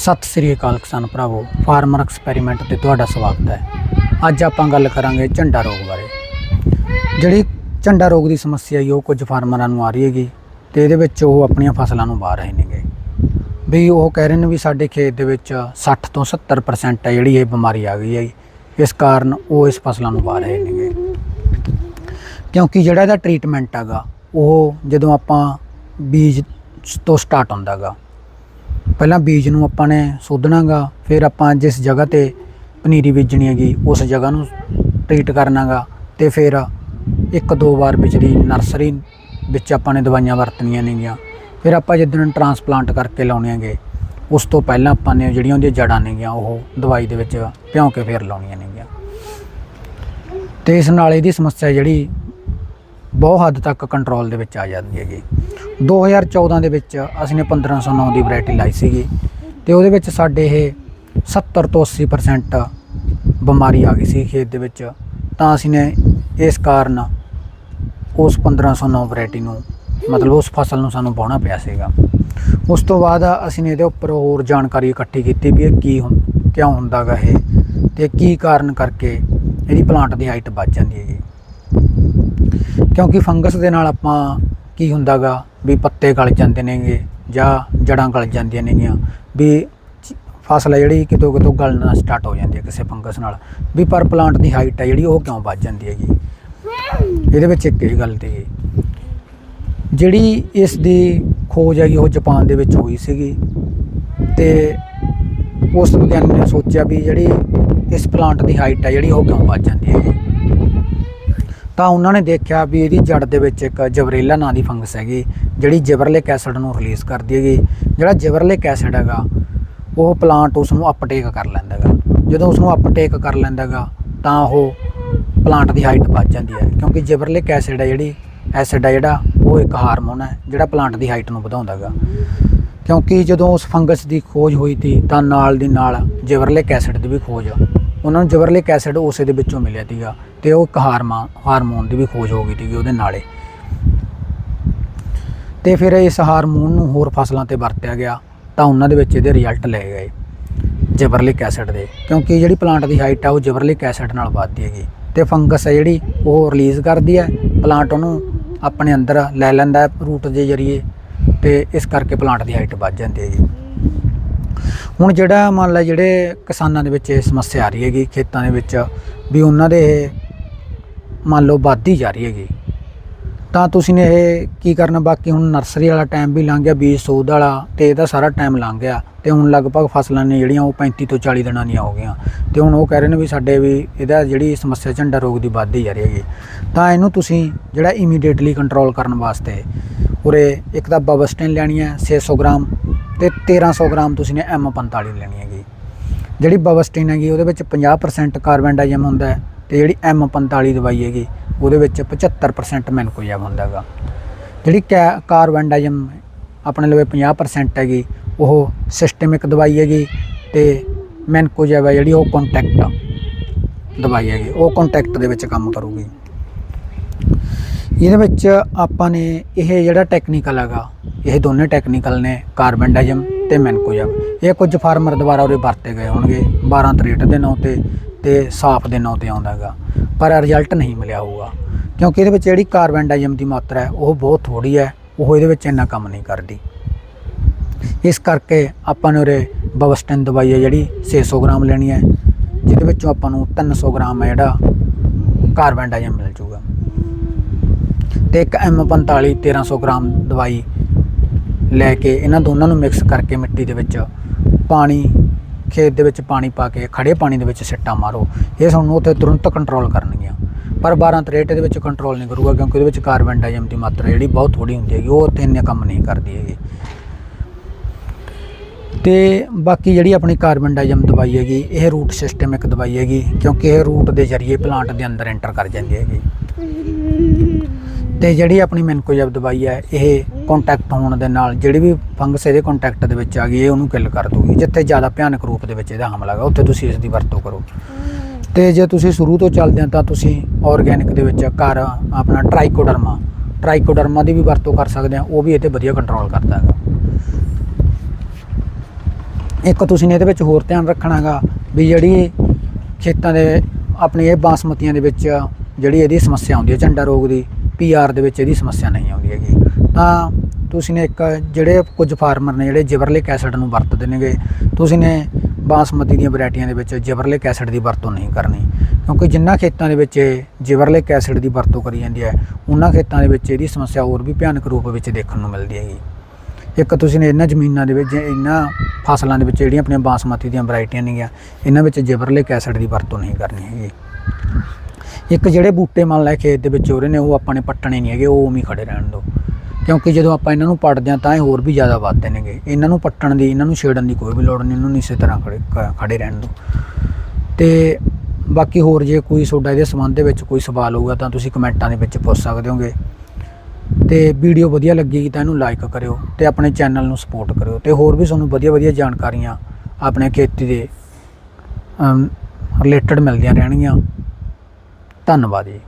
ਸਤਿ ਸ੍ਰੀ ਅਕਾਲ ਕਿਸਾਨ ਭਰਾਵੋ, farmer experiment ਤੇ ਤੁਹਾਡਾ ਸਵਾਗਤ ਹੈ। ਅੱਜ ਆਪਾਂ ਗੱਲ ਕਰਾਂਗੇ ਝੰਡਾ ਰੋਗ ਬਾਰੇ। ਜਿਹੜੀ ਝੰਡਾ ਰੋਗ ਦੀ ਸਮੱਸਿਆ ਹੈ ਉਹ ਕੁਝ ਫਾਰਮਰਾਂ ਨੂੰ ਆ ਰਹੀ ਹੈਗੀ ਤੇ ਇਹਦੇ ਵਿੱਚ ਉਹ ਆਪਣੀਆਂ ਫਸਲਾਂ ਨੂੰ ਵਾਹ ਰਹੇ ਨੇਗੇ। ਵੀ ਉਹ ਕਹਿ ਰਹੇ ਨੇ ਵੀ ਸਾਡੇ ਖੇਤ ਦੇ ਵਿੱਚ 60 ਤੋਂ 70% ਹੈ ਜਿਹੜੀ ਇਹ ਬਿਮਾਰੀ ਆ ਗਈ ਹੈ ਇਸ ਕਾਰਨ ਉਹ ਇਸ ਫਸਲਾਂ ਨੂੰ ਵਾਹ ਰਹੇ ਨੇਗੇ। ਕਿਉਂਕਿ ਜਿਹੜਾ ਇਹਦਾ ਟ੍ਰੀਟਮੈਂਟ ਹੈਗਾ, ਉਹ ਜਦੋਂ ਆਪਾਂ ਬੀਜ ਤੋਂ ਸਟਾਰਟ ਹੁੰਦਾਗਾ ਪਹਿਲਾਂ ਬੀਜ ਨੂੰ ਆਪਾਂ ਨੇ ਸੋਧਣਾਗਾ, ਫਿਰ ਆਪਾਂ ਜਿਸ ਜਗ੍ਹਾ ਤੇ ਪਨੀਰੀ ਬੀਜਣੀ ਹੈਗੀ, ਉਸ ਜਗ੍ਹਾ ਨੂੰ ਟ੍ਰੀਟ ਕਰਨਾਗਾ ਤੇ ਫਿਰ ਇੱਕ ਦੋ ਵਾਰ ਬਿਜਲੀ ਨਰਸਰੀ ਵਿੱਚ ਆਪਾਂ ਨੇ ਦਵਾਈਆਂ ਵਰਤਣੀਆਂ ਨੇਗੀਆਂ। ਫਿਰ ਆਪਾਂ ਜਿੱਦਣ ਟਰਾਂਸਪਲਾਂਟ ਕਰਕੇ ਲਾਉਣੇ ਹੈਗੇ, ਉਸ ਤੋਂ ਪਹਿਲਾਂ ਆਪਾਂ ਨੇ ਜਿਹੜੀਆਂ ਉਹਦੀਆਂ ਜੜਾਂ ਨੇਗੀਆਂ, ਉਹ ਦਵਾਈ ਦੇ ਵਿੱਚ ਭਿਉਂ ਕੇ ਫਿਰ ਲਾਉਣੀਆਂ ਨੇਗੀਆਂ। ਤੇ ਇਸ ਨਾਲ ਇਹਦੀ ਸਮੱਸਿਆ ਜਿਹੜੀ ਬਹੁਤ ਹੱਦ ਤੱਕ ਕੰਟਰੋਲ ਦੇ ਵਿੱਚ ਆ ਜਾਂਦੀ ਹੈਗੀ। 2014 ਦੇ ਵਿੱਚ ਅਸੀਂ ਨੇ 1509 ਦੀ ਵੈਰਾਈਟੀ ਲਾਈ ਸੀਗੀ ਤੇ ਉਹਦੇ ਵਿੱਚ ਸਾਡੇ ਇਹ 70 ਤੋਂ 80% ਬਿਮਾਰੀ ਆ ਗਈ ਸੀ ਖੇਤ ਦੇ ਵਿੱਚ। ਤਾਂ ਅਸੀਂ ਨੇ ਇਸ ਕਾਰਨ ਉਸ 1509 ਵੈਰਾਈਟੀ ਨੂੰ ਮਤਲਬ ਉਸ ਫਸਲ ਨੂੰ ਸਾਨੂੰ ਵਾਹੁਣਾ ਪਿਆ ਸੀਗਾ। ਉਸ ਤੋਂ ਬਾਅਦ ਅਸੀਂ ਨੇ ਇਹਦੇ ਉੱਪਰ ਹੋਰ ਜਾਣਕਾਰੀ ਇਕੱਠੀ ਕੀਤੀ ਵੀ ਇਹ ਕੀ ਹੁੰ- ਕਿਉਂ ਹੁੰਦਾਗਾ ਇਹ ਤੇ ਕੀ ਕਾਰਨ ਕਰਕੇ ਇਹਦੀ ਪਲਾਂਟ ਦੀ ਹਾਈਟ ਵੱਧ ਜਾਂਦੀ ਹੈਗੀ। ਕਿਉਂਕਿ ਫੰਗਸ ਦੇ ਨਾਲ ਆਪਾਂ ਕੀ ਹੁੰਦਾਗਾ ਵੀ ਪੱਤੇ ਗਲ ਜਾਂਦੇ ਨੇਗੇ ਜਾਂ ਜੜਾਂ ਗਲ ਜਾਂਦੀਆਂ ਨੇਗੀਆਂ, ਵੀ ਫਸਲ ਹੈ ਜਿਹੜੀ ਕਿਤੋਂ ਕਿਤੋਂ ਗਲਣਾ ਸਟਾਰਟ ਹੋ ਜਾਂਦੀ ਹੈ ਕਿਸੇ ਫੰਗਸ ਨਾਲ। ਵੀ ਪਰ ਪਲਾਂਟ ਦੀ ਹਾਈਟ ਹੈ ਜਿਹੜੀ ਉਹ ਕਿਉਂ ਵੱਧ ਜਾਂਦੀ ਹੈਗੀ? ਇਹਦੇ ਵਿੱਚ ਇੱਕ ਇਹ ਗੱਲ ਤੇ ਜਿਹੜੀ ਇਸ ਦੀ ਖੋਜ ਹੈਗੀ ਉਹ ਜਾਪਾਨ ਦੇ ਵਿੱਚ ਹੋਈ ਸੀਗੀ ਤੇ ਉਸ ਵਿਗਿਆਨੀ ਨੇ ਸੋਚਿਆ ਵੀ ਜਿਹੜੀ ਇਸ ਪਲਾਂਟ ਦੀ ਹਾਈਟ ਹੈ ਜਿਹੜੀ ਉਹ ਕਿਉਂ ਵੱਧ ਜਾਂਦੀ ਹੈਗੀ। ਤਾਂ ਉਹਨਾਂ ਨੇ ਦੇਖਿਆ ਵੀ ਇਹਦੀ ਜੜ ਦੇ ਵਿੱਚ ਇੱਕ ਜਬਰੇਲਾ ਨਾਂ ਦੀ ਫੰਗਸ ਹੈਗੀ, ਜਿਹੜੀ ਜਿਬਰਲਿਕ ਐਸਿਡ ਨੂੰ ਰਿਲੀਜ਼ ਕਰਦੀ ਹੈਗੀ। ਜਿਹੜਾ ਜਿਬਰਲਿਕ ਐਸਿਡ ਹੈਗਾ, ਉਹ ਪਲਾਂਟ ਉਸ ਨੂੰ ਅਪਟੇਕ ਕਰ ਲੈਂਦਾ ਹੈਗਾ। ਜਦੋਂ ਉਸ ਨੂੰ ਅਪਟੇਕ ਕਰ ਲੈਂਦਾ ਹੈਗਾ, ਤਾਂ ਉਹ ਪਲਾਂਟ ਦੀ ਹਾਈਟ ਵੱਧ ਜਾਂਦੀ ਹੈ, ਕਿਉਂਕਿ ਜਿਬਰਲਿਕ ਐਸਿਡ ਹੈ ਜਿਹੜੀ ਐਸਿਡ ਹੈ ਜਿਹੜਾ, ਉਹ ਇੱਕ ਹਾਰਮੋਨ ਹੈ, ਜਿਹੜਾ ਪਲਾਂਟ ਦੀ ਹਾਈਟ ਨੂੰ ਵਧਾਉਂਦਾ ਹੈਗਾ। ਕਿਉਂਕਿ ਜਦੋਂ ਉਸ ਫੰਗਸ ਦੀ ਖੋਜ ਹੋਈ ਤੀ, ਤਾਂ ਨਾਲ ਦੀ ਨਾਲ ਜਿਬਰਲਿਕ ਐਸਿਡ ਦੀ ਵੀ ਖੋਜ ਉਹਨਾਂ ਨੂੰ ਜਬਰਲਿਕ ਐਸਿਡ ਉਸੇ ਦੇ ਵਿੱਚੋਂ ਮਿਲਿਆ ਸੀਗਾ ਤੇ ਉਹ ਇੱਕ ਹਾਰਮਾ ਹਾਰਮੋਨ ਦੀ ਵੀ ਖੋਜ ਹੋ ਗਈ ਸੀਗੀ ਉਹਦੇ ਨਾਲੇ। ਤੇ ਫਿਰ ਇਸ ਹਾਰਮੋਨ ਨੂੰ ਹੋਰ ਫਸਲਾਂ ਤੇ ਵਰਤਿਆ ਗਿਆ ਤਾਂ ਉਹਨਾਂ ਦੇ ਵਿੱਚ ਇਹਦੇ ਰਿਜ਼ਲਟ ਲਏ ਗਏ ਜਬਰਲਿਕ ਐਸਿਡ ਦੇ। ਕਿਉਂਕਿ ਜਿਹੜੀ ਪਲਾਂਟ ਦੀ ਹਾਈਟ ਆ ਉਹ ਜਬਰਲਿਕ ਐਸਿਡ ਨਾਲ ਵੱਧਦੀ ਹੈਗੀ ਤੇ ਫੰਗਸ ਹੈ ਜਿਹੜੀ ਉਹ ਰਿਲੀਜ਼ ਕਰਦੀ ਹੈ। ਪਲਾਂਟ ਉਹਨੂੰ ਆਪਣੇ ਅੰਦਰ ਲੈ ਲੈਂਦਾ ਹੈ ਰੂਟ ਦੇ ਜ਼ਰੀਏ ਤੇ ਇਸ ਕਰਕੇ ਪਲਾਂਟ ਦੀ ਹਾਈਟ ਵੱਧ ਜਾਂਦੀ ਹੈ ਜੀ ਹੁਣ ਜਿਹੜਾ ਮੰਨ ਲਾ ਜਿਹੜੇ ਕਿਸਾਨਾਂ ਦੇ ਵਿੱਚ ਇਹ ਸਮੱਸਿਆ ਆ ਰਹੀ ਹੈਗੀ, ਖੇਤਾਂ ਦੇ ਵਿੱਚ, ਵੀ ਉਹਨਾਂ ਦੇ ਇਹ ਮੰਨ ਲਓ ਵੱਧਦੀ ਜਾ ਰਹੀ ਹੈਗੀ, ਤਾਂ ਤੁਸੀਂ ਨੇ ਇਹ ਕੀ ਕਰਨਾ? ਬਾਕੀ ਹੁਣ ਨਰਸਰੀ ਵਾਲਾ ਟਾਈਮ ਵੀ ਲੰਘ ਗਿਆ, ਬੀਜ ਸੋਧ ਵਾਲਾ, ਤੇ ਇਹਦਾ ਸਾਰਾ ਟਾਈਮ ਲੰਘ ਗਿਆ, ਤੇ ਹੁਣ ਲਗਭਗ ਫਸਲਾਂ ਨੇ ਜਿਹੜੀਆਂ ਉਹ 35 ਤੋਂ 40 ਦਿਨਾਂ ਦੀਆਂ ਹੋ ਗਈਆਂ, ਤੇ ਹੁਣ ਉਹ ਕਹਿ ਰਹੇ ਨੇ ਵੀ ਸਾਡੇ ਵੀ ਇਹਦਾ ਜਿਹੜੀ ਸਮੱਸਿਆ ਝੰਡਾ ਰੋਗ ਦੀ ਵੱਧਦੀ ਜਾ ਰਹੀ ਹੈਗੀ, ਤਾਂ ਇਹਨੂੰ ਤੁਸੀਂ ਜਿਹੜਾ ਇਮੀਡੀਏਟਲੀ ਕੰਟਰੋਲ ਕਰਨ ਵਾਸਤੇ ਉਰੇ ਇੱਕ ਤਾਂ ਬਬਸਟਿਨ ਲੈਣੀ ਹੈ 600 ਗ੍ਰਾਮ ਤੇ 1300 ਗ੍ਰਾਮ ਤੁਸੀਂ ਨੇ M45 ਲੈਣੀ ਹੈਗੀ। ਜਿਹੜੀ ਬਬਸਟਿਨ ਹੈਗੀ, ਉਹਦੇ ਵਿੱਚ 50% ਕਾਰਬਨ ਡਾਈਆਮ ਹੁੰਦਾ ਹੈ ਤੇ ਜਿਹੜੀ M45 ਦਵਾਈ ਹੈਗੀ, ਉਹਦੇ ਵਿੱਚ 75% ਮੈਨਕੋਜੈਬ ਹੁੰਦਾ ਹੈਗਾ। ਜਿਹੜੀ ਕੈ- ਕਾਰਬਨ ਡਾਈਆਮ ਆਪਣੇ ਲਵੇ 50% ਹੈਗੀ, ਉਹ ਸਿਸਟਮਿਕ ਦਵਾਈ ਹੈਗੀ ਤੇ ਮੈਨਕੋਜੈਬ ਹੈ ਜਿਹੜੀ ਉਹ ਕੰਟੈਕਟ ਦਵਾਈ ਹੈਗੀ, ਉਹ ਕੰਟੈਕਟ ਦੇ ਵਿੱਚ ਕੰਮ ਕਰੂਗੀ। ਇਹਦੇ ਵਿੱਚ ਆਪਾਂ ਨੇ ਇਹ ਜਿਹੜਾ ਟੈਕਨੀਕਲ ਹੈਗਾ ਇਹ ਦੋਨੇ ਟੈਕਨੀਕਲ ਨੇ ਕਾਰਬਨਡਾਈਜ਼ਮ ਤੇ ਮੈਨਕੋਜੈਬ ਇਹ ਕੁਝ ਫਾਰਮਰ ਦੁਆਰਾ ਉਰੇ ਵਰਤੇ ਗਏ ਹੋਣਗੇ 12 ਤਰੇਟ ਦੇ ਨਾਂ ਤੇ ਤੇ ਸਾਫ਼ ਦੇ ਨਾਂ ਤੇ ਆਉਂਦਾ ਹੈਗਾ। ਪਰ ਰਿਜ਼ਲਟ ਨਹੀਂ ਮਿਲਿਆ ਹੋਊਗਾ। ਕਿਉਂਕਿ ਇਹਦੇ ਵਿੱਚ ਜਿਹੜੀ ਕਾਰਬਨ ਡਾਈਆਮ ਦੀ ਮਾਤਰਾ ਹੈ, ਉਹ ਬਹੁਤ ਥੋੜੀ ਹੈ, ਉਹ ਇਹਦੇ ਵਿੱਚ ਇੰਨਾ ਕੰਮ ਨਹੀਂ ਕਰਦੀ। ਇਸ ਕਰਕੇ ਆਪਾਂ ਨੇ ਉਰੇ ਬਵਸਟਨ ਦਵਾਈ ਹੈ ਜਿਹੜੀ 600 ਗ੍ਰਾਮ ਲੈਣੀ ਹੈ, ਜਿਹਦੇ ਵਿੱਚੋਂ ਆਪਾਂ ਨੂੰ 300 ਗ੍ਰਾਮ ਹੈ ਜਿਹੜਾ ਕਾਰਬਨ ਡਾਈਆਮ ਮਿਲ ਜੂਗਾ। ਤੇ ਇੱਕ M45 1300 ਗ੍ਰਾਮ ਦਵਾਈ ਲੈ ਕੇ ਇਹਨਾਂ ਦੋਨਾਂ ਨੂੰ ਮਿਕਸ ਕਰਕੇ ਮਿੱਟੀ ਦੇ ਵਿੱਚ ਪਾਣੀ, ਖੇਤ ਦੇ ਵਿੱਚ ਪਾਣੀ ਪਾ ਕੇ ਖੜੇ ਪਾਣੀ ਦੇ ਵਿੱਚ ਸਿੱਟਾ ਮਾਰੋ। ਇਹ ਸਾਨੂੰ ਉੱਥੇ ਤੁਰੰਤ ਕੰਟਰੋਲ ਕਰਨਗੀਆਂ। ਪਰ 12 ਤਰੇਟ ਦੇ ਵਿੱਚ ਕੰਟਰੋਲ ਨਹੀਂ ਕਰੂਗਾ ਕਿਉਂਕਿ ਉਹਦੇ ਵਿੱਚ ਕਾਰਬਨ ਡਾਈਆਮ ਦੀ ਮਾਤਰਾ ਜਿਹੜੀ ਬਹੁਤ ਥੋੜੀ ਹੁੰਦੀ ਹੈਗੀ, ਉਹ ਉੱਥੇ ਇੰਨੇ ਕੰਮ ਨਹੀਂ ਕਰਦੀ ਹੈਗੀ। ਤੇ ਬਾਕੀ ਜਿਹੜੀ ਆਪਣੀ ਕਾਰਬਨ ਡਾਈਆਮ ਦਵਾਈ ਹੈਗੀ, ਇਹ ਰੂਟ ਸਿਸਟਮ ਇੱਕ ਦਵਾਈ ਹੈਗੀ, ਕਿਉਂਕਿ ਇਹ ਰੂਟ ਦੇ ਜ਼ਰੀਏ ਪਲਾਂਟ ਦੇ ਅੰਦਰ ਐਂਟਰ ਕਰ ਜਾਂਦੀ ਹੈਗੀ। ਤੇ ਜਿਹੜੀ ਆਪਣੀ ਮੈਨਕੋਜੈਬ ਦਵਾਈ ਹੈ ਇਹ ਕੰਟੈਕਟ ਹੋਣ ਦੇ ਨਾਲ, ਜਿਹੜੀ ਵੀ ਫੰਗਸ ਇਹਦੇ ਕੰਟੈਕਟ ਦੇ ਵਿੱਚ ਆ ਗਈ, ਇਹ ਉਹਨੂੰ ਕਿਲ ਕਰ ਦੂਗੀ ਜਿੱਥੇ ਜ਼ਿਆਦਾ ਭਿਆਨਕ ਰੂਪ ਦੇ ਵਿੱਚ ਇਹਦਾ ਹਮਲਾ ਹੈਗਾ, ਉੱਥੇ ਤੁਸੀਂ ਇਸ ਦੀ ਵਰਤੋਂ ਕਰੋ। ਤੇ ਜੇ ਤੁਸੀਂ ਸ਼ੁਰੂ ਤੋਂ ਚੱਲਦੇ ਆ ਤਾਂ ਤੁਸੀਂ ਆਰਗੈਨਿਕ ਦੇ ਵਿੱਚ ਘਰ, ਆਪਣਾ ਟ੍ਰਾਈਕੋਡਰਮਾ ਟ੍ਰਾਈਕੋਡਰਮਾ ਦੀ ਵੀ ਵਰਤੋਂ ਕਰ ਸਕਦੇ ਆ ਉਹ ਵੀ ਇਹ ਵਧੀਆ ਕੰਟਰੋਲ ਕਰਦਾ ਹੈਗਾ। ਇੱਕ ਤੁਸੀਂ ਨੇ ਇਹਦੇ ਵਿੱਚ ਹੋਰ ਧਿਆਨ ਰੱਖਣਾਗਾ ਵੀ ਜਿਹੜੀ ਖੇਤਾਂ ਦੇ, ਆਪਣੀ ਇਹ ਬਾਸਮਤੀਆਂ ਦੇ ਵਿੱਚ ਜਿਹੜੀ ਇਹਦੀ ਸਮੱਸਿਆ ਆਉਂਦੀ ਹੈ, ਝੰਡਾ ਰੋਗ ਦੀ ਪੀਆਰ ਦੇ ਵਿੱਚ ਇਹਦੀ ਸਮੱਸਿਆ ਨਹੀਂ ਆਉਂਦੀ ਹੈਗੀ। ਤਾਂ ਤੁਸੀਂ ਨੇ ਇੱਕ ਜਿਹੜੇ ਕੁਝ ਫਾਰਮਰ ਨੇ ਜਿਹੜੇ ਜਿਬਰਲਿਕ ਐਸਿਡ ਨੂੰ ਵਰਤਦੇ ਨੇਗੇ, ਤੁਸੀਂ ਨੇ ਬਾਸਮਤੀ ਦੀਆਂ ਵੈਰਾਈਟੀਆਂ ਦੇ ਵਿੱਚ ਜਿਬਰਲਿਕ ਐਸਿਡ ਦੀ ਵਰਤੋਂ ਨਹੀਂ ਕਰਨੀ। ਕਿਉਂਕਿ ਜਿੰਨਾ ਖੇਤਾਂ ਦੇ ਵਿੱਚ ਜਿਬਰਲਿਕ ਐਸਿਡ ਦੀ ਵਰਤੋਂ ਕਰੀ ਜਾਂਦੀ ਹੈ, ਉਹਨਾਂ ਖੇਤਾਂ ਦੇ ਵਿੱਚ ਇਹਦੀ ਸਮੱਸਿਆ ਹੋਰ ਵੀ ਭਿਆਨਕ ਰੂਪ ਵਿੱਚ ਦੇਖਣ ਨੂੰ ਮਿਲਦੀ ਹੈਗੀ। ਇੱਕ ਤੁਸੀਂ ਨੇ ਇਹਨਾਂ ਜ਼ਮੀਨਾਂ ਦੇ ਵਿੱਚ, ਇਹਨਾਂ ਫਸਲਾਂ ਦੇ ਵਿੱਚ ਜਿਹੜੀਆਂ ਆਪਣੀਆਂ ਬਾਸਮਤੀ ਦੀਆਂ ਵੈਰਾਈਟੀਆਂ ਨੇਗੀਆਂ, ਇਹਨਾਂ ਵਿੱਚ ਜਿਬਰਲਿਕ ਐਸਿਡ ਦੀ ਵਰਤੋਂ ਨਹੀਂ ਕਰਨੀ ਹੈਗੀ। ਇੱਕ ਜਿਹੜੇ ਬੂਟੇ ਮੰਨ ਲੈ ਖੇਤ ਦੇ ਵਿੱਚ ਹੋ ਰਹੇ ਨੇ, ਉਹ ਆਪਾਂ ਨੇ ਪੱਟਣੇ ਨਹੀਂ ਹੈਗੇ, ਉਹ ਉਵੇਂ ਹੀ ਖੜੇ ਰਹਿਣ ਦਿਓ। ਕਿਉਂਕਿ ਜਦੋਂ ਆਪਾਂ ਇਹਨਾਂ ਨੂੰ ਪੱਟਦੇ ਹਾਂ, ਤਾਂ ਇਹ ਹੋਰ ਵੀ ਜ਼ਿਆਦਾ ਵੱਧਦੇ ਨੇਗੇ। ਇਹਨਾਂ ਨੂੰ ਪੱਟਣ ਦੀ, ਇਹਨਾਂ ਨੂੰ ਛੇੜਨ ਦੀ ਕੋਈ ਵੀ ਲੋੜ ਨਹੀਂ, ਇਹਨਾਂ ਨੂੰ ਇਸੇ ਤਰ੍ਹਾਂ ਖੜੇ, ਕ- ਖੜੇ ਰਹਿਣ ਦਿਓ। ਤੇ ਬਾਕੀ ਹੋਰ ਜੇ ਕੋਈ ਤੁਹਾਡਾ ਇਹਦੇ ਸੰਬੰਧ ਦੇ ਵਿੱਚ ਕੋਈ ਸਵਾਲ ਹੋਊਗਾ, ਤਾਂ ਤੁਸੀਂ ਕਮੈਂਟਾਂ ਦੇ ਵਿੱਚ ਪੁੱਛ ਸਕਦੇ ਹੋਗੇ। ਤੇ ਵੀਡੀਓ ਵਧੀਆ ਲੱਗੇਗੀ ਤਾਂ ਇਹਨੂੰ ਲਾਈਕ ਕਰਿਓ ਤੇ ਆਪਣੇ ਚੈਨਲ ਨੂੰ ਸਪੋਰਟ ਕਰਿਓ ਤੇ ਹੋਰ ਵੀ ਤੁਹਾਨੂੰ ਵਧੀਆ ਵਧੀਆ ਜਾਣਕਾਰੀਆਂ ਆਪਣੇ ਖੇਤੀ ਦੇ ਰਿਲੇਟਡ ਮਿਲਦੀਆਂ ਰਹਿਣਗੀਆਂ। ਧੰਨਵਾਦ ਜੀ।